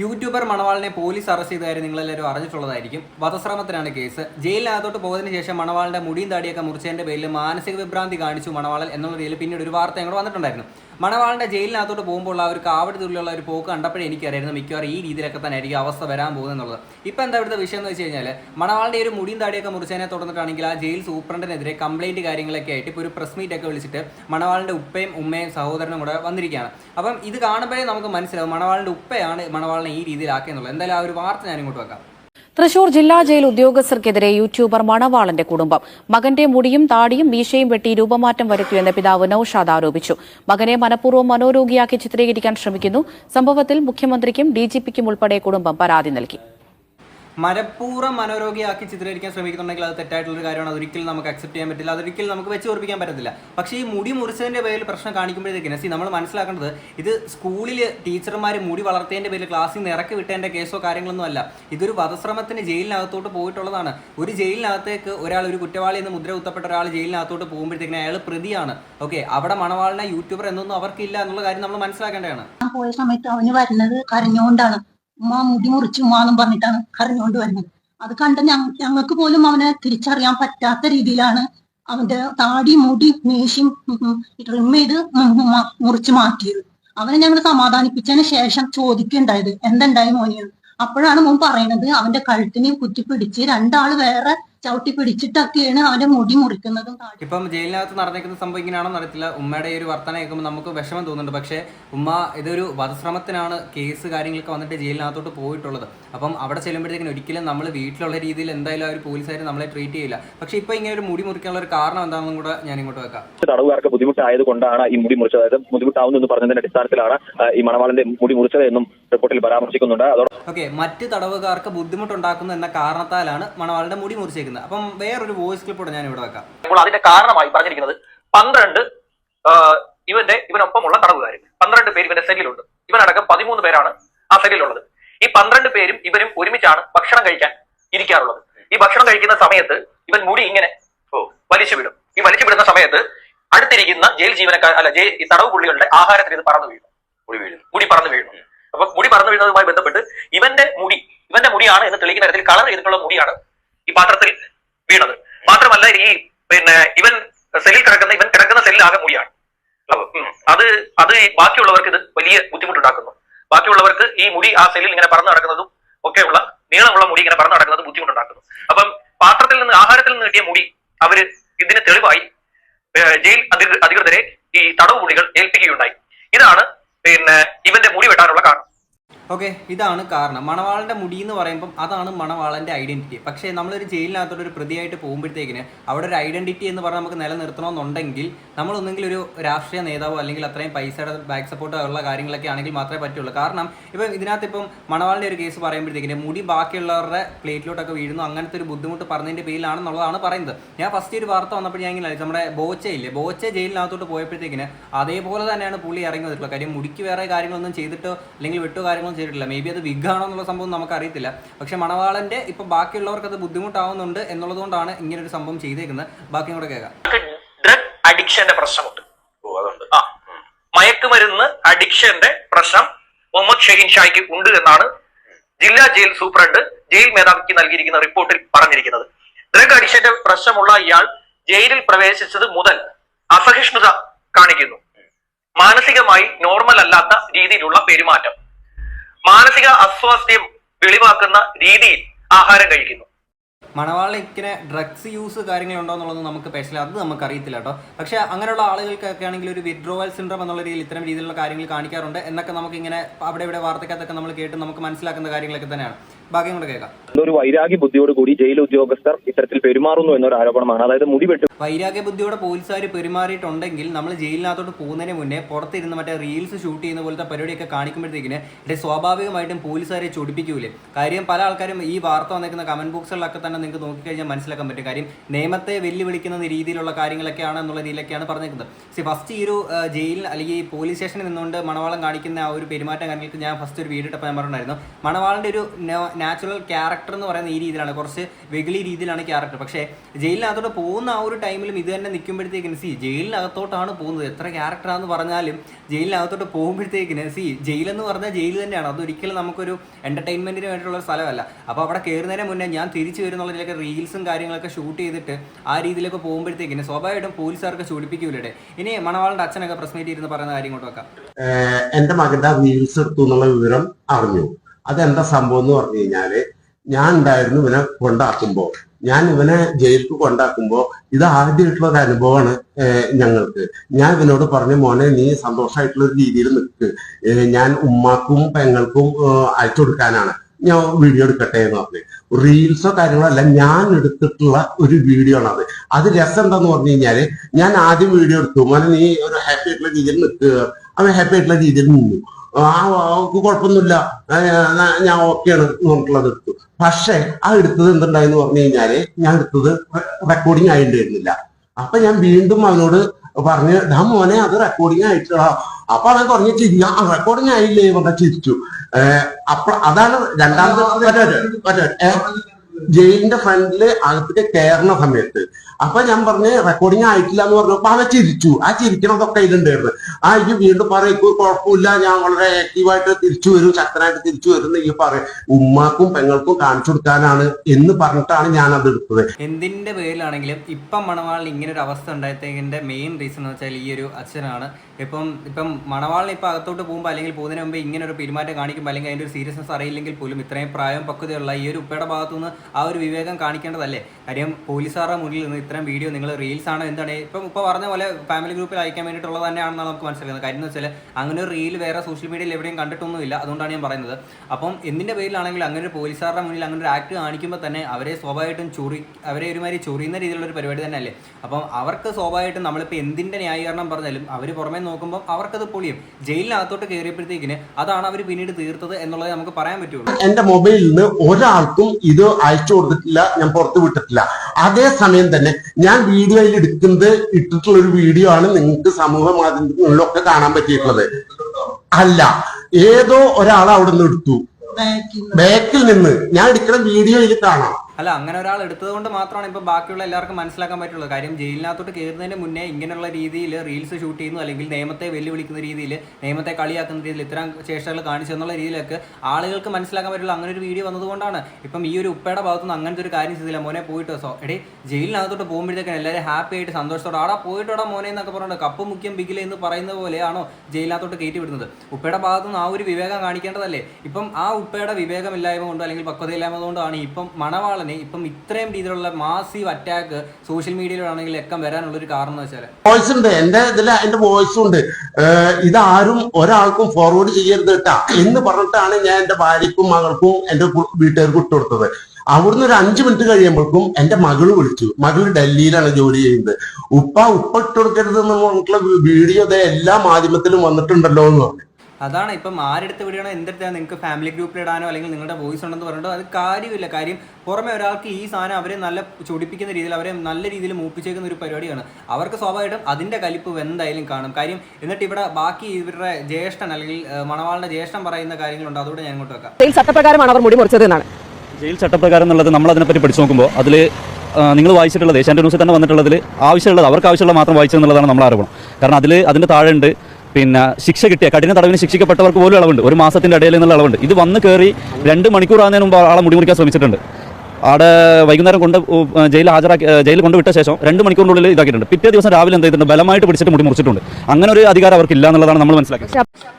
YouTuber മണവാളിനെ police arrest ചെയ്ത കാര്യം നിങ്ങളെല്ലാവരും അറിഞ്ഞിട്ടുള്ളതായിരിക്കും. വധശ്രമത്തിനാണ് കേസ്. ജയിലിനകത്തോട്ട് പോകുന്നതിന് ശേഷം മണവാളിന്റെ മുടിയും താടിയൊക്കെ മുറിച്ചതിന്റെ പേരിൽ മാനസിക വിഭ്രാന്തി കാണിച്ചു മണവാളൻ എന്നുള്ള രീതിയിൽ പിന്നീട് ഒരു വാർത്ത ഞങ്ങൾ വന്നിട്ടുണ്ടായിരുന്നു. മണവാളിന്റെ ജയിലിനകത്തോട്ട് പോകുമ്പോൾ ആ ഒരു കാവടി തുള്ളിയുള്ള ഒരു പോക്ക് കണ്ടപ്പോഴേ എനിക്കറിയായിരുന്നു മിക്കവാറും ഈ രീതിയിലൊക്കെ തന്നെ ആയിരിക്കും അവസ്ഥ വരാൻ പോകുന്നത് എന്നുള്ളത് ഇപ്പം എന്താ ഇവിടുത്തെ വിഷയം എന്ന് വെച്ച് കഴിഞ്ഞാൽ മണവാളിന്റെ ഒരു മുടിയും താടിയൊക്കെ മുറിച്ചതിനെ തുടർന്നിട്ടാണെങ്കിൽ ആ ജയിൽ സൂപ്രണ്ടിനെതിരെ കംപ്ലയിന്റ് കാര്യങ്ങളൊക്കെ ആയിട്ട് ഇപ്പോൾ ഒരു പ്രസ് മീറ്റ് ഒക്കെ വിളിച്ചിട്ട് മണവാളിന്റെ ഉപ്പയും ഉമ്മയും സഹോദരനും കൂടെ വന്നിരിക്കുകയാണ്. അപ്പം ഇത് കാണുമ്പോഴേ നമുക്ക് മനസ്സിലാവും മണവാളിന്റെ ഉപ്പയാണ് മണവാളിനെ ഈ രീതിയിലാക്കിയെന്നുള്ളത്. എന്തായാലും ആ ഒരു വാർത്ത ഞാൻ ഇങ്ങോട്ട് വെക്കാം. തൃശൂർ ജില്ലാ ജയിൽ ഉദ്യോഗസ്ഥർക്കെതിരെ യൂട്യൂബർ മണവാളന്റെ കുടുംബം. മകന്റെ മുടിയും താടിയും മീശയും വെട്ടി രൂപമാറ്റം വരുത്തിയെന്ന് പിതാവ് നൌഷാദ് ആരോപിച്ചു. മകനെ മനഃപൂർവം മനോരോഗിയാക്കി ചിത്രീകരിക്കാൻ ശ്രമിക്കുന്നു. സംഭവത്തിൽ മുഖ്യമന്ത്രിക്കും ഡിജിപിക്കും ഉൾപ്പെടെ കുടുംബം പരാതി നൽകി. മനഃപൂർവം മനോരോഗിയാക്കി ചിത്രീകരിക്കാൻ ശ്രമിക്കുന്നുണ്ടെങ്കിൽ അത് തെറ്റായിട്ടുള്ള കാര്യമാണ്. അതൊരിക്കലും നമുക്ക് അക്സെപ്റ്റ് ചെയ്യാൻ പറ്റില്ല. അതൊരിക്കലും നമുക്ക് വെച്ച് ഓർപ്പിക്കാൻ പറ്റത്തില്ല. പക്ഷേ ഈ മുടി മുറിച്ചതിന്റെ പേരിൽ പ്രശ്നം കാണിക്കുമ്പോഴത്തേക്കിന് സി നമ്മൾ മനസ്സിലാക്കേണ്ടത് ഇത് സ്കൂളിൽ ടീച്ചർമാർ മുടി വളർത്തേന്റെ പേരിൽ ക്ലാസ്സിൽ നിന്ന് ഇറക്കി വിട്ടേന്റെ കേസോ കാര്യങ്ങളൊന്നും അല്ല. ഇതൊരു വധശ്രമത്തിന് ജയിലിനകത്തോട്ട് പോയിട്ടുള്ളതാണ്. ഒരു ജയിലിനകത്തേക്ക് ഒരാൾ ഒരു കുറ്റവാളി എന്ന് മുദ്ര കുത്തപ്പെട്ട ഒരാൾ ജയിലിനകത്തോട്ട് പോകുമ്പോഴത്തേക്കിന് അയാൾ പ്രതിയാണ്. ഓക്കെ അവിടെ മണവാളിനെ യൂട്യൂബർ എന്നൊന്നും അവർക്കില്ല എന്നുള്ള കാര്യം നമ്മൾ മനസ്സിലാക്കേണ്ടതാണ്. പോയ സമയത്ത് അവന് വരുന്നത് കരഞ്ഞുകൊണ്ടാണ്. ഉമ്മ മുടി മുറിച്ചു ഉമ്മാന്നും പറഞ്ഞിട്ടാണ് കരഞ്ഞുകൊണ്ട് വരുന്നത്. അത് കണ്ട ഞങ്ങൾക്ക് പോലും അവനെ തിരിച്ചറിയാൻ പറ്റാത്ത രീതിയിലാണ് അവന്റെ താടി മുടി മീശയും ട്രിം ചെയ്ത് മുറിച്ച് മാറ്റിയത്. അവനെ ഞങ്ങൾ സമാധാനിപ്പിച്ചതിന് ശേഷം ചോദിക്കുകയുണ്ടായത് എന്തുണ്ടായി മോനിയത് അപ്പോഴാണ് മോൻ പറയുന്നത് അവന്റെ കഴുത്തിന് കുത്തിപ്പിടിച്ച് രണ്ടാൾ വേറെ ചവിട്ടി പിടിച്ചിട്ടൊക്കെയാണ് അവന്റെ മുടി മുറിക്കുന്നതും ഇപ്പം ജയിലിനകത്ത് നടന്നിരിക്കുന്ന സംഭവം ഇങ്ങനെയാണോ നടത്തില്ല ഉമ്മയുടെ ഈ ഒരു വർത്തനം കേൾക്കുമ്പോൾ നമുക്ക് വിഷമം തോന്നുന്നുണ്ട്. പക്ഷേ ഉമ്മ ഇതൊരു വധശ്രമത്തിനാണ് കേസ് കാര്യങ്ങളൊക്കെ വന്നിട്ട് ജയിലിനകത്തോട്ട് പോയിട്ടുള്ളത്. അപ്പം അവിടെ ചെല്ലുമ്പോഴത്തേക്കും ഒരിക്കലും നമ്മൾ വീട്ടിലുള്ള രീതിയിൽ എന്തായാലും ആ ഒരു പോലീസുകാർ നമ്മളെ ട്രീറ്റ് ചെയ്യില്ല. പക്ഷേ ഇപ്പൊ ഇങ്ങനെ ഒരു മുടി മുറിക്കാനുള്ള ഒരു കാരണം എന്താണെന്നും കൂടെ ഞാൻ ഇങ്ങോട്ട് വെക്കാം തടവുകാർക്ക് ബുദ്ധിമുട്ടായത് കൊണ്ടാണ് ഈ മുടി മുറിച്ചത്. അതായത് ബുദ്ധിമുട്ടാവുന്നു എന്ന് പറഞ്ഞതിന്റെ അടിസ്ഥാനത്തിലാണ് ഈ മണവാളന്റെ മുടി മുറിച്ചത് എന്നും റിപ്പോർട്ടിൽ പരാമർശിക്കുന്നുണ്ട്. ഓക്കെ മറ്റ് തടവുകാർക്ക് ബുദ്ധിമുട്ടുണ്ടാക്കുന്നു എന്ന കാരണത്താലാണ് മണവാളന്റെ മുടി മുറിച്ചേക്കുന്നത്. അപ്പം വേറൊരു വോയിസ് ക്ലിപ്പോടെ ഞാൻ ഇവിടെ വെക്കാം. അപ്പോൾ അതിന്റെ കാരണമായി പറഞ്ഞിരിക്കുന്നത് പന്ത്രണ്ട് ഇവന്റെ ഇവനൊപ്പമുള്ള തടവുകാർ പന്ത്രണ്ട് പേര് ഇവന്റെ സെല്ലിലുണ്ട്. ഇവനടക്കം പതിമൂന്ന് പേരാണ് ആ സെല്ലിലുള്ളത്. ഈ പന്ത്രണ്ട് പേരും ഇവരും ഒരുമിച്ചാണ് ഭക്ഷണം കഴിക്കാൻ ഇരിക്കാറുള്ളത്. ഈ ഭക്ഷണം കഴിക്കുന്ന സമയത്ത് ഇവൻ മുടി ഇങ്ങനെ ഓ വലിച്ചു വിടും. ഈ വലിച്ചു വിടുന്ന സമയത്ത് അടുത്തിരിക്കുന്ന ജയിൽ ജീവനക്കാർ അല്ല ജയിൽ ഈ തടവ് പുള്ളികളുടെ ആഹാരത്തിൽ ഇത് പറന്നു വീഴും. മുടി വീഴും മുടി പറന്നു വീഴും അപ്പൊ മുടി പറന്നു വീഴുന്നതുമായി ബന്ധപ്പെട്ട് ഇവന്റെ മുടി ഇവന്റെ മുടിയാണ് എന്ന് തെളിയിക്കുന്ന തരത്തിൽ കളർ ചെയ്തിട്ടുള്ള മുടിയാണ് ഈ പാത്രത്തിൽ വീണത്. മാത്രമല്ല ഈ പിന്നെ ഇവൻ സെല്ലിൽ കിടക്കുന്ന ഇവൻ കിടക്കുന്ന സെല്ലിലാകെ മുടിയാണ് അത് അത് ബാക്കിയുള്ളവർക്ക് ഇത് വലിയ ബുദ്ധിമുട്ടുണ്ടാക്കുന്നു. ബാക്കിയുള്ളവർക്ക് ഈ മുടി ആ സെല്ലിൽ ഇങ്ങനെ പറന്നു നടക്കുന്നതും ഒക്കെയുള്ള നീളമുള്ള മുടി ഇങ്ങനെ പറന്നു നടക്കുന്നത് ബുദ്ധിമുട്ടുണ്ടാക്കുന്നു. അപ്പം പാത്രത്തിൽ നിന്ന് ആഹാരത്തിൽ നിന്ന് കിട്ടിയ മുടി അവർ ഇതിന് തെളിവായി ജയിൽ അധികൃതരെ ഈ തടവ് മുടികൾ ഏൽപ്പിക്കുകയുണ്ടായി. ഇതാണ് പിന്നെ ഇവന്റെ മുടി വെട്ടാനുള്ള കാരണം. ഓക്കെ ഇതാണ് കാരണം. മണവാളന്റെ മുടി എന്ന് പറയുമ്പോൾ അതാണ് മണവാളന്റെ ഐഡന്റിറ്റി പക്ഷേ നമ്മളൊരു ജയിലിനകത്തോട്ട് ഒരു പ്രതിയായിട്ട് പോകുമ്പോഴത്തേക്കിന് അവിടെ ഒരു ഐഡന്റിറ്റി എന്ന് പറഞ്ഞാൽ നമുക്ക് നിലനിർത്തണമെന്നുണ്ടെങ്കിൽ ഒന്നെങ്കിൽ ഒരു രാഷ്ട്രീയ നേതാവോ അല്ലെങ്കിൽ അത്രയും പൈസയുടെ ബാക്ക് സപ്പോർട്ടോ ഉള്ള കാര്യങ്ങളൊക്കെ ആണെങ്കിൽ മാത്രമേ പറ്റുള്ളൂ. കാരണം ഇപ്പം ഇതിനകത്ത് ഇപ്പം മണവാളിന്റെ ഒരു കേസ് പറയുമ്പോഴത്തേക്കിന് മുടി ബാക്കിയുള്ളവരുടെ പ്ലേറ്റിലോട്ടൊക്കെ വീഴുന്നു. അങ്ങനത്തെ ഒരു ബുദ്ധിമുട്ട് പറഞ്ഞതിന്റെ പേരിലാണെന്നുള്ളതാണ് പറയുന്നത്. ഞാൻ ഫസ്റ്റ് ഒരു വാർത്ത വന്നപ്പോൾ ഞാൻ ഇങ്ങനെ നമ്മുടെ ബോച്ച ഇല്ലേ ബോച്ച ജയിലിനകത്തോട്ട് പോയപ്പോഴത്തേക്കിന് അതേപോലെ തന്നെയാണ് പുള്ളി ഇറങ്ങി വന്നിട്ടുള്ളത്. കാര്യം മുടിക്ക് വേറെ കാര്യങ്ങളൊന്നും ചെയ്തിട്ടോ അല്ലെങ്കിൽ വെട്ടോ കാര്യങ്ങളൊന്നും ചെയ്തിട്ടില്ല. മേ ബി അത് വിഗ് ആണോ എന്നുള്ള സംഭവം നമുക്ക് അറിയത്തില്ല പക്ഷെ മണവാളന്റെ ഇപ്പൊ ബാക്കിയുള്ളവർക്ക് അത് ബുദ്ധിമുട്ടാവുന്നുണ്ട് എന്നുള്ളതുകൊണ്ടാണ് ഇങ്ങനെ ഒരു സംഭവം ചെയ്തേക്കുന്നത്. ബാക്കി കൂടെ കേൾക്കാം. ഡ്രഗ് അഡിക്ഷന്റെ പ്രശ്നമുണ്ട്. ആ. മയക്കുമരുന്ന് അഡിക്ഷന്റെ പ്രശ്നം മുഹമ്മദ് ഷഹീൻ ഷായ്ക്ക് ഉണ്ട് എന്നാണ് ജില്ലാ ജയിൽ സൂപ്രണ്ട് ജയിൽ മേധാവിക്ക് നൽകിയിരിക്കുന്ന റിപ്പോർട്ടിൽ പറഞ്ഞിരിക്കുന്നത്. ഡ്രഗ് അഡിക്ഷന്റെ പ്രശ്നമുള്ള ഇയാൾ ജയിലിൽ പ്രവേശിച്ചത് മുതൽ അസഹിഷ്ണുത കാണിക്കുന്നു. മാനസികമായി നോർമൽ അല്ലാത്ത രീതിയിലുള്ള പെരുമാറ്റം. മാനസിക അസ്വാസ്ഥ്യം വെളിവാക്കുന്ന രീതിയിൽ ആഹാരം കഴിക്കുന്നു. മണവാളിൽ ഇങ്ങനെ ഡ്രഗ്സ് യൂസ് കാര്യങ്ങളുണ്ടോ എന്നുള്ളത് നമുക്ക് പേഴ്സണലി അത് നമുക്ക് അറിയത്തില്ല കേട്ടോ. പക്ഷെ അങ്ങനെയുള്ള ആളുകൾക്കൊക്കെ ആണെങ്കിൽ ഒരു വിഡ്രോവൽ സിൻഡ്രം എന്നുള്ള രീതിയിൽ ഇത്തരം രീതിയിലുള്ള കാര്യങ്ങൾ കാണിക്കാറുണ്ട്. എന്നൊക്കെ നമുക്ക് ഇങ്ങനെ അവിടെ ഇവിടെ വാർത്തക്കകത്തൊക്കെ നമ്മൾ കേട്ട് നമുക്ക് മനസ്സിലാക്കുന്ന കാര്യങ്ങളൊക്കെ തന്നെയാണ്. ഭാഗ്യം കൂടെ കേൾക്കാം. ഒരു വൈരാഗ്യ ബുദ്ധിയോട് കൂടി ജയിൽ ഉദ്യോഗസ്ഥർ ഇത്തരത്തിൽ പെരുമാറുന്നു എന്നൊരു ആരോപണമാണ്. അതായത് മുടി വെട്ടി. വൈരാഗ്യ ബുദ്ധിയോടെ പോലീസുകാർ പെരുമാറിയിട്ടുണ്ടെങ്കിൽ നമ്മൾ ജയിലിനകത്തോട്ട് പോകുന്നതിന് മുന്നേ പുറത്തിരുന്ന് മറ്റേ റീൽസ് ഷൂട്ട് ചെയ്യുന്ന പോലത്തെ പരിപാടിയൊക്കെ കാണിക്കുമ്പോഴത്തേക്കിന് ഇവിടെ സ്വാഭാവികമായിട്ടും പോലീസുകാരെ ചൊടിപ്പിക്കൂലേ? കാര്യം പല ആൾക്കാരും ഈ വാർത്ത വന്നേക്കുന്ന കമന്റ് ബോക്സുകളിലൊക്കെ തന്നെ നിങ്ങൾക്ക് നോക്കിക്കഴിഞ്ഞാൽ മനസ്സിലാക്കാൻ പറ്റും. കാര്യം നിയമത്തെ വെല്ലുവിളിക്കുന്ന രീതിയിലുള്ള കാര്യങ്ങളൊക്കെയാണ് എന്നുള്ള രീതിയിലൊക്കെയാണ് പറഞ്ഞേക്കുന്നത്. സി ഫസ്റ്റ് ഈ ഒരു ജയിൽ അല്ലെങ്കിൽ ഈ പോലീസ് സ്റ്റേഷനിൽ നിന്നുകൊണ്ട് മണവാളം കാണിക്കുന്ന ആ ഒരു പെരുമാറ്റം കാര്യങ്ങൾക്ക് ഞാൻ ഫസ്റ്റ് ഒരു വീഡിയോ ഇട്ടപ്പോൾ ഞാൻ പറഞ്ഞിട്ടുണ്ടായിരുന്നു. മണവാളിന്റെ ഒരു നാച്ചുറൽ ക്യാരക്ടർ എന്ന് പറയുന്ന ഈ രീതിയിലാണ്. കുറച്ച് വെകിളി രീതിയിലാണ് ക്യാരക്ടർ പക്ഷേ ജയിലിനകത്തോട്ട് പോകുന്ന ആ ഒരു ടൈമിലും ഇത് തന്നെ നിൽക്കുമ്പോഴത്തേക്കിന് സി ജയിലിനകത്തോട്ടാണ് പോകുന്നത്. എത്ര ക്യാരക്ടറാന്ന് പറഞ്ഞാലും ജയിലിനകത്തോട്ട് പോകുമ്പോഴത്തേക്കിന് സി ജയിലെന്ന് പറഞ്ഞാൽ ജയിൽ തന്നെയാണ്. അതൊരിക്കലും നമുക്കൊരു എന്റർടൈൻമെന്റിന് വേണ്ടിയിട്ടുള്ള സ്ഥലമല്ല. അപ്പോൾ അവിടെ കയറുന്നതിന് മുന്നേ ഞാൻ തിരിച്ചു വരുന്നുള്ളതിലൊക്കെ റീൽസും കാര്യങ്ങളൊക്കെ ഷൂട്ട് ചെയ്തിട്ട് ആ രീതിയിലൊക്കെ പോകുമ്പോഴത്തേക്കിന് സ്വാഭാവികമായിട്ടും പോലീസുകാർക്ക് ചൂടിപ്പിക്കൂലേ. ഇനി മണവാളിന്റെ അച്ഛനൊക്കെ പ്രസ് ഇരുന്ന് പറയുന്ന കാര്യം കൊണ്ട് വെക്കാം. എന്റെ മകന്റെ റീൽസ് എടുത്തു എന്നുള്ള വിവരം അറിഞ്ഞു. അതെന്താ സംഭവം എന്ന് പറഞ്ഞു കഴിഞ്ഞാൽ ഞാൻ ഉണ്ടായിരുന്നു ഇവനെ കൊണ്ടാക്കുമ്പോ. ഞാൻ ഇവനെ ജയിലിൽ കൊണ്ടാക്കുമ്പോ ഇത് ആദ്യമായിട്ടുള്ള ഒരു അനുഭവമാണ് ഞങ്ങൾക്ക്. ഞാൻ ഇവനോട് പറഞ്ഞു മോനെ നീ സന്തോഷമായിട്ടുള്ള ഒരു രീതിയിൽ നിൽക്ക്. ഞാൻ ഉമ്മാക്കും പെങ്ങൾക്കും അയച്ചു കൊടുക്കാനാണ്. ഞാൻ വീഡിയോ എടുക്കട്ടെ എന്ന് പറഞ്ഞു. റീൽസോ കാര്യങ്ങളോ അല്ല ഞാൻ എടുത്തിട്ടുള്ള ഒരു വീഡിയോ ആണ് അത്. അത് രസം എന്താന്ന് പറഞ്ഞു കഴിഞ്ഞാൽ ഞാൻ ആദ്യം വീഡിയോ എടുത്തു. മോനെ നീ ഒരു ഹാപ്പി ആയിട്ടുള്ള രീതിയിൽ നിൽക്കുക അവൻ ഹാപ്പി ആയിട്ടുള്ള രീതിയിൽ നിന്നു. ആ കുഴപ്പമൊന്നുമില്ല. ഞാൻ- ഓക്കെയാണ് പറഞ്ഞിട്ടുള്ളത് എടുത്തു. പക്ഷെ ആ എടുത്തത് എന്തുണ്ടായെന്ന് പറഞ്ഞു കഴിഞ്ഞാൽ ഞാൻ എടുത്തത് റെക്കോർഡിങ് ആയിട്ടുണ്ടായിരുന്നില്ല. അപ്പൊ ഞാൻ വീണ്ടും അവനോട് പറഞ്ഞ് ഡാ മോനെ അത് റെക്കോർഡിങ് ആയിട്ടുള്ള അപ്പൊ അവൻ പറഞ്ഞു ചിരി റെക്കോർഡിങ് ആയില്ലേ? പറഞ്ഞ ചിരിച്ചു. അപ്പൊ അതാണ് രണ്ടാമത്തെ ജയിലിന്റെ ഫ്രണ്ടിൽ അകത്തേക്ക് കയറുന്ന സമയത്ത്. അപ്പൊ ഞാൻ പറഞ്ഞ് റെക്കോർഡിങ് ആയിട്ടില്ല എന്ന് പറഞ്ഞപ്പോ അവ ചിരിച്ചു. ആ ചിരിക്കണതൊക്കെ ഇതുണ്ടായിരുന്നു. ആ ഈ വീണ്ടും പറയും കുഴപ്പമില്ല. ഞാൻ വളരെ ആക്റ്റീവായിട്ട് തിരിച്ചു വരും. ശക്തനായിട്ട് തിരിച്ചു വരും ഈ പറയും. ഉമ്മാക്കും പെങ്ങൾക്കും കാണിച്ചു കൊടുക്കാനാണ് എന്ന് പറഞ്ഞിട്ടാണ് ഞാൻ അത് എടുത്തത്. എന്തിന്റെ പേരിലാണെങ്കിലും ഇപ്പം മണവാളിൽ ഇങ്ങനെ ഒരു അവസ്ഥ ഉണ്ടായത്തേക്കിന്റെ മെയിൻ റീസൺ എന്ന് വെച്ചാൽ ഈ ഒരു അച്ഛനാണ്. ഇപ്പം ഇപ്പം മണവാളിന് ഇപ്പം അകത്തോട്ട് പോകുമ്പോൾ അല്ലെങ്കിൽ പോകുന്നതിന് മുമ്പ് ഇങ്ങനെ ഒരു പെരുമാറ്റം കാണിക്കുമ്പോൾ അല്ലെങ്കിൽ അതിന്റെ ഒരു സീരിയസ്നെസ് അറിയില്ലെങ്കിൽ പോലും ഇത്രയും പ്രായം പക്വതയുള്ള ഈ ഒരു ഉപ്പയുടെ ഭാഗത്തുനിന്ന് ആ ഒരു വിവേകം കാണിക്കേണ്ടതല്ലേ? കാര്യം പോലീസുകാരുടെ മുന്നിൽ നിന്ന് ഇത്തരം വീഡിയോ നിങ്ങൾ റീൽസ് ആണോ എന്താണ്? ഇപ്പം ഇപ്പോൾ പറഞ്ഞ പോലെ ഫാമിലി ഗ്രൂപ്പിൽ അയക്കാൻ വേണ്ടിയിട്ടുള്ളത് തന്നെയാണെന്നാണ് നമുക്ക് മനസ്സിലാക്കുന്നത് കാര്യം എന്ന് വെച്ചാൽ അങ്ങനെ ഒരു റീൽ വേറെ സോഷ്യൽ മീഡിയയിൽ എവിടെയും കണ്ടിട്ടൊന്നുമില്ല. അതുകൊണ്ടാണ് ഞാൻ പറയുന്നത്. അപ്പം എന്തിന്റെ പേരിലാണെങ്കിലും അങ്ങനെ ഒരു പോലീസുകാരുടെ മുന്നിൽ അങ്ങനെ ഒരു ആക്ട് കാണിക്കുമ്പോൾ തന്നെ അവരെ സ്വാഭാവികമായിട്ടും ചൊറി അവരെ ഒരുമാതിരി ചൊറിയുന്ന രീതിയിലുള്ള ഒരു പരിപാടി തന്നെയല്ലേ? അപ്പം അവർക്ക് സ്വാഭാവികമായിട്ടും നമ്മളിപ്പോൾ എന്തിന്റെ ന്യായീകരണം പറഞ്ഞാലും അവർ പുറമേ നോക്കുമ്പോൾ അവർക്കത് പൊളിയും. ജയിലിനകത്തോട്ട് കയറിയപ്പോഴത്തേക്കിന് അതാണ് അവർ പിന്നീട് തീർത്തത് എന്നുള്ളത് നമുക്ക് പറയാൻ പറ്റുള്ളൂ. എന്റെ മൊബൈലിൽ നിന്ന് ഒരാൾക്കും ഇത് അയച്ചു കൊടുത്തിട്ടില്ല ഞാൻ പുറത്ത് വിട്ടിട്ടില്ല. അതേ സമയം തന്നെ ഞാൻ വീഡിയോയിൽ എടുക്കുന്നത് ഇട്ടിട്ടുള്ള ഒരു വീഡിയോ ആണ് നിങ്ങൾക്ക് സമൂഹ മാധ്യമങ്ങളിലൊക്കെ കാണാൻ പറ്റിയിട്ടുള്ളത്. അല്ല ഏതോ ഒരാൾ അവിടെ നിന്ന് എടുത്തു. ബാക്കിൽ ബാക്കിൽ നിന്ന്. ഞാൻ എടുക്കുന്ന വീഡിയോയിൽ കാണാം. അല്ല അങ്ങനെ ഒരാൾ എടുത്തത് കൊണ്ട് മാത്രമാണ് ഇപ്പൊ ബാക്കിയുള്ള എല്ലാവർക്കും മനസ്സിലാക്കാൻ പറ്റുള്ളൂ. കാര്യം ജയിലിനകത്തോട്ട് കയറുന്നതിന് മുന്നേ ഇങ്ങനെയുള്ള രീതിയിൽ റീൽസ് ഷൂട്ട് ചെയ്യുന്നു അല്ലെങ്കിൽ നിയമത്തെ വെല്ലുവിളിക്കുന്ന രീതിയിൽ നിയമത്തെ കളിയാക്കുന്ന രീതിയിൽ ഇത്തരം ചേഷ്ടകൾ കാണിച്ചു എന്നുള്ള രീതിയിലൊക്കെ ആളുകൾക്ക് മനസ്സിലാക്കാൻ പറ്റുള്ളൂ. അങ്ങനെ ഒരു വീഡിയോ വന്നതുകൊണ്ടാണ് ഇപ്പം ഈ ഒരു ഉപ്പയുടെ ഭാഗത്തുനിന്ന് അങ്ങനത്തെ ഒരു കാര്യം ചെയ്തില്ല. മോനെ പോയിട്ട് സോ എടി ജയിലിനകത്തോട്ട് പോകുമ്പോഴത്തേക്കും എല്ലാവരും ഹാപ്പി ആയിട്ട് സന്തോഷത്തോടെ ആടാ പോയിട്ടോടാ മോനെ എന്നൊക്കെ പറഞ്ഞിട്ട് കപ്പ് മുഖ്യം ബിഗില എന്ന് പറയുന്ന പോലെയാണോ ജയിലിനകത്തോട്ട് കയറ്റി വിടുന്നത്. ഉപ്പയുടെ ഭാഗത്തുനിന്ന് ആ ഒരു വിവേകം കാണിക്കേണ്ടതല്ലേ? ഇപ്പം ആ ഉപ്പയുടെ വിവേകമില്ലായ്മ കൊണ്ടോ അല്ലെങ്കിൽ പക്വതയില്ലായ്മ ആണ് ഇപ്പം മണവാളനെ ഇപ്പം ഇത്രയും രീതിയിലുള്ള മാസീവ് അറ്റാക്ക് സോഷ്യൽ മീഡിയയിലാണെങ്കിൽ ഒക്കെ വരാനുള്ള ഒരു കാരണം എന്ന് വെച്ചാൽ വോയിസ് ഉണ്ട്. എന്റെ ഇതിൽ എന്റെ വോയിസ് ഉണ്ട്. ഇത് ഇതാരും ഒരാൾക്കും ഫോർവേഡ് ചെയ്യരുത് കേട്ടാ എന്ന് പറഞ്ഞിട്ടാണ് ഞാൻ എന്റെ ഭാര്യക്കും മകൾക്കും എന്റെ വീട്ടുകാർക്കും ഇട്ട് കൊടുത്തത്. അവിടുന്ന് ഒരു അഞ്ചു മിനിറ്റ് കഴിയുമ്പോഴേക്കും എന്റെ മകൾ വിളിച്ചു. മകൾ ഡൽഹിയിലാണ് ജോലി ചെയ്യുന്നത്. ഉപ്പ ഉപ്പ ഇട്ടുകൊടുക്കരുത് എന്ന് പറഞ്ഞിട്ടുള്ള വീഡിയോ ദേ എല്ലാ മാധ്യമത്തിലും വന്നിട്ടുണ്ടല്ലോ എന്ന് പറഞ്ഞു. അതാണ് ഇപ്പം ആരെടുത്ത് വിടണോ എന്തെടുത്താൽ നിങ്ങൾക്ക് ഫാമിലി ഗ്രൂപ്പിൽ ഇടാനോ അല്ലെങ്കിൽ നിങ്ങളുടെ വോയിസ് ഉണ്ടെന്ന് പറഞ്ഞിട്ടോ അത് കാര്യമില്ല കാര്യം പുറമെ ഒരാൾക്ക് ഈ സാധനം അവരെ നല്ല ചൊടിപ്പിക്കുന്ന രീതിയിൽ അവരെ നല്ല രീതിയിൽ മൂപ്പിച്ചേക്കുന്ന ഒരു പരിപാടിയാണ്. അവർക്ക് സ്വാഭാവികമായിട്ടും അതിന്റെ കലിപ്പ് എന്തായാലും കാണും. കാര്യം എന്നിട്ട് ഇവിടെ ബാക്കി ഇവരുടെ ജ്യേഷ്ഠൻ അല്ലെങ്കിൽ മണവാളിന്റെ ജ്യേഷ്ഠൻ പറയുന്ന കാര്യങ്ങളുണ്ട്. അതുകൂടെ ഞാൻ ഇങ്ങോട്ട് വെക്കാം. ജയിൽ ചട്ടപ്രകാരമാണ് അവർ മുടി മുറിച്ചത് എന്നാണ്. ജയിൽ ചട്ടപ്രകാരം എന്നുള്ളത് നമ്മൾ അതിനെപ്പറ്റി പഠിച്ചു നോക്കുമ്പോൾ അതിൽ നിങ്ങൾ വായിച്ചിട്ടുള്ളത് ഏഷ്യാന്റെ ന്യൂസിൽ തന്നെ വന്നിട്ടുള്ളതിൽ ആവശ്യമുള്ളത് അവർക്ക് ആവശ്യമുള്ളത് മാത്രം വായിച്ചെന്നുള്ളതാണ് നമ്മൾ അറിയണം കാരണം അതിൽ അതിന്റെ താഴെ ഉണ്ട് പിന്നെ ശിക്ഷ കിട്ടിയ കഠിന തടവിന് ശിക്ഷിക്കപ്പെട്ടവർക്ക് പോലും അളവുണ്ട്. ഒരു മാസത്തിന്റെ ഇടയിൽ നിന്നുള്ള അളവുണ്ട്. ഇത് വന്ന് കയറി രണ്ട് മണിക്കൂർ ആകുന്നതിന് മുമ്പ് ആളെ മുടിമുറിക്കാൻ ശ്രമിച്ചിട്ടുണ്ട്. അവിടെ വൈകുന്നേരം കൊണ്ട് ജയിൽ ഹാജരാക്കി ജയിൽ കൊണ്ടുവിട്ട ശേഷം രണ്ട് മണിക്കൂറിനുള്ളിൽ ഇതാക്കിയിട്ടുണ്ട്. പിറ്റേ ദിവസം രാവിലെ എന്ത് ചെയ്തിട്ടുണ്ട്? ബലമായിട്ട് പിടിച്ചിട്ട് മുടി മുറിച്ചിട്ടുണ്ട്. അങ്ങനെ ഒരു അധികാരം അവർക്ക് ഇല്ല എന്നുള്ളതാണ് നമ്മൾ മനസ്സിലാക്കിയത്.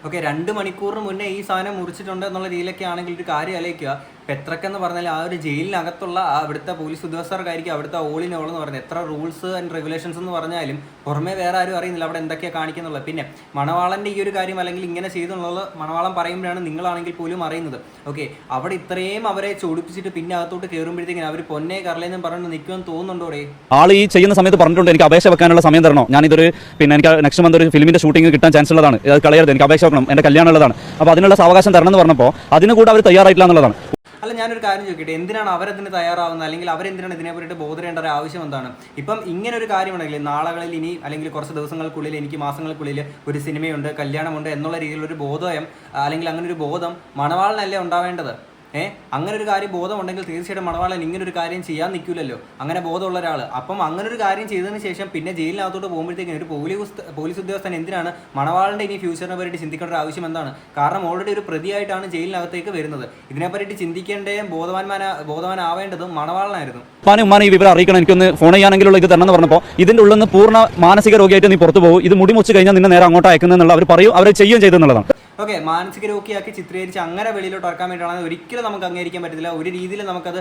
ഓക്കെ രണ്ട് മണിക്കൂറിന് മുന്നേ ഈ സാധനം മുറിച്ചിട്ടുണ്ട് എന്നുള്ള രീതിയിലൊക്കെ ആണെങ്കിൽ ഒരു കാര്യം ആലോചിക്കുക. പെത്രക്കെന്ന് പറഞ്ഞാൽ ആ ഒരു ജയിലിനകത്തുള്ള അവിടുത്തെ പോലീസ് ഉദ്യോഗസ്ഥർക്കായിരിക്കും അവിടുത്തെ ഓൾ ഇൻ ഓൾ എന്ന് എത്ര റൂൾസ് ആൻഡ് റെഗുലേഷൻസ് എന്ന് പറഞ്ഞാലും പുറമേ വേറെ ആരും അറിയുന്നില്ല അവിടെ എന്തൊക്കെയാണ് കാണിക്കുന്നുള്ളത്. പിന്നെ മണവാളന്റെ ഈ ഒരു കാര്യം അല്ലെങ്കിൽ ഇങ്ങനെ ചെയ്തുള്ളത് മണവാളം പറയുമ്പോഴാണ് നിങ്ങളാണെങ്കിൽ പോലും അറിയുന്നത്. ഓക്കെ അവിടെ ഇത്രയും അവരെ ചൊടിപ്പിച്ചിട്ട് പിന്നെ അകത്തോട്ട് കയറുമ്പോഴത്തേക്കും അവർ പൊന്നെ കറലേന്നും പറഞ്ഞിട്ട് നിൽക്കുമെന്ന് തോന്നുന്നുണ്ടോടെ ആൾ ഈ ചെയ്യുന്ന സമയത്ത് പറഞ്ഞിട്ടുണ്ട് എനിക്ക് അപേക്ഷ വെക്കാനുള്ള സമയം തരണോ? ഞാനിതൊരു പിന്നെ എനിക്ക് നെക്സ്റ്റ് മന്ത് ഒരു ഫിലിമിന്റെ ഷൂട്ടിംഗ് കിട്ടാൻ ചാൻസ് ഉള്ളതാണ്. അത് കളയരുത് എനിക്ക് അപേക്ഷ വെക്കണം എന്റെ കല്യാണം ഉള്ളതാണ്. അപ്പോൾ അതിനുള്ള സാവകാശം തരണം എന്ന് പറഞ്ഞപ്പോൾ അതിന് കൂടെ അവർ തയ്യാറായിട്ടില്ല എന്നുള്ളതാണ്. അല്ല ഞാനൊരു കാര്യം ചോദിക്കട്ടെ എന്തിനാണ് അവരതിന് തയ്യാറാവുന്നത്? അല്ലെങ്കിൽ അവരെന്തിനാണ് ഇതിനെ പറ്റിയിട്ട് ബോധരേണ്ട ഒരു ആവശ്യം എന്താണ്? ഇപ്പം ഇങ്ങനെ ഒരു കാര്യമുണ്ടെങ്കിൽ നാളുകളിൽ ഇനി അല്ലെങ്കിൽ കുറച്ച് ദിവസങ്ങൾക്കുള്ളിൽ എനിക്ക് മാസങ്ങൾക്കുള്ളിൽ ഒരു സിനിമയുണ്ട് കല്യാണമുണ്ട് എന്നുള്ള രീതിയിലുള്ള ഒരു ബോധം അല്ലെങ്കിൽ അങ്ങനെ ഒരു ബോധം മണവാളിനല്ലേ ഉണ്ടാവേണ്ടത്? ഏഹ് അങ്ങനെ ഒരു കാര്യം ബോധമുണ്ടെങ്കിൽ തീർച്ചയായിട്ടും മണവാളൻ ഇങ്ങനെ ഒരു കാര്യം ചെയ്യാൻ നിൽക്കില്ലല്ലോ അങ്ങനെ ബോധമുള്ള ഒരാൾ അപ്പം അങ്ങനെ ഒരു കാര്യം ചെയ്തതിന് ശേഷം പിന്നെ ജയിലിനകത്തോട്ട് പോകുമ്പോഴത്തേക്കും ഒരു പോലീസ് പോലീസ് ഉദ്യോഗസ്ഥൻ എന്തിനാണ് മണവാളന്റെ ഇനി ഫ്യൂച്ചറിനെ പറ്റി ചിന്തിക്കേണ്ട ഒരു ആവശ്യം എന്താണ്? കാരണം ഓൾറെഡി ഒരു പ്രതിയായിട്ടാണ് ജയിലിനകത്തേക്ക് വരുന്നത്. ഇതിനെപ്പറ്റി ചിന്തിക്കേണ്ടതും ബോധവാന്മാന ബോധവാനാവേണ്ടതും മണവാളനായിരുന്നു. ഉപ്പാനും ഉമ്മാനെ ഈ വിവരം അറിയിക്കണം. എനിക്കൊന്ന് ഫോൺ ചെയ്യാനെങ്കിലുള്ള ഇത് തരണം എന്ന് പറഞ്ഞപ്പോൾ ഇതിന്റെ ഉള്ളിൽ നിന്ന് പൂർണ മാനസിക രോഗിയായിട്ട് നീ പുറത്തു പോകും. ഇത് മുടി മുറിച്ച് കഴിഞ്ഞാൽ നിന്നെ നേരെ അങ്ങോട്ട് അയക്കുന്നതെന്നുള്ള അവർ പറയും അവർ ചെയ്യുകയും ചെയ്തെന്നുള്ളതാണ് ഓക്കെ മാനസിക രോഗിയാക്കി ചിത്രീകരിച്ച് അങ്ങനെ വെളിയിലോട്ട് ഇറക്കാൻ വേണ്ടിയിട്ടാണ് ഒരിക്കലും നമുക്ക് അംഗീകരിക്കാൻ പറ്റില്ല ഒരു രീതിയിൽ നമുക്കത്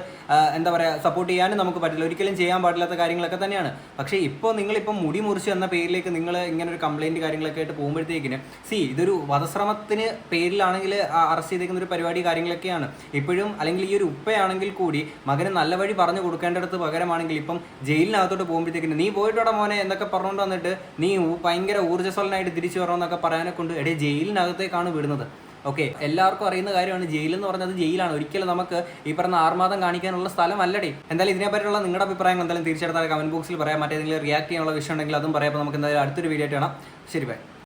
എന്താ പറയുക സപ്പോർട്ട് ചെയ്യാനും നമുക്ക് പറ്റില്ല. ഒരിക്കലും ചെയ്യാൻ പാടില്ലാത്ത കാര്യങ്ങളൊക്കെ തന്നെയാണ്. പക്ഷേ ഇപ്പോൾ നിങ്ങളിപ്പം മുടി മുറിച്ചു എന്ന പേരിലേക്ക് നിങ്ങൾ ഇങ്ങനെ ഒരു കംപ്ലയിന്റ് കാര്യങ്ങളൊക്കെ ആയിട്ട് പോകുമ്പോഴത്തേക്കിന് സി ഇതൊരു വധശ്രമത്തിന് പേരിലാണെങ്കിൽ അറസ്റ്റ് ചെയ്തേക്കുന്ന ഒരു പരിപാടി കാര്യങ്ങളൊക്കെയാണ്. ഇപ്പോഴും അല്ലെങ്കിൽ ഈ ഒരു ഉപ്പയാണെങ്കിൽ കൂടി മകന് നല്ല വഴി പറഞ്ഞു കൊടുക്കേണ്ടടുത്ത് പകരമാണെങ്കിൽ ഇപ്പം ജയിലിനകത്തോട്ട് പോകുമ്പോഴത്തേക്കിന് നീ പോയിട്ടോടെ മോനെ എന്നൊക്കെ പറഞ്ഞുകൊണ്ട് വന്നിട്ട് നീ ഭയങ്കര ഊർജസ്വലനായിട്ട് തിരിച്ചു വരണമെന്നൊക്കെ പറയാനെ കൊണ്ട് എടേ ജയിലിനകത്തേക്കാണ് വിടുന്നത്. ഓക്കെ എല്ലാവർക്കും അറിയുന്ന കാര്യമാണ് ജയിൽ എന്ന് പറഞ്ഞത് ജയിലാണ്. ഒരിക്കലും നമുക്ക് ഈ പറഞ്ഞ ആർമാദം കാണിക്കാനുള്ള സ്ഥലമല്ലടേ. എന്തായാലും ഇതിനെപ്പറ്റിയുള്ള നിങ്ങളുടെ അഭിപ്രായങ്ങൾ എന്തായാലും തീർച്ചയായിട്ടും കമന്റ് ബോക്സിൽ പറയാം. മറ്റേതെങ്കിലും റിയാക്ട് ചെയ്യാനുള്ള വിഷയം ഉണ്ടെങ്കിൽ അതും പറയാം. അപ്പോൾ നമുക്ക് എന്തായാലും അടുത്തൊരു വീഡിയോ ആയിട്ട് കാണാം. ശരി ബൈ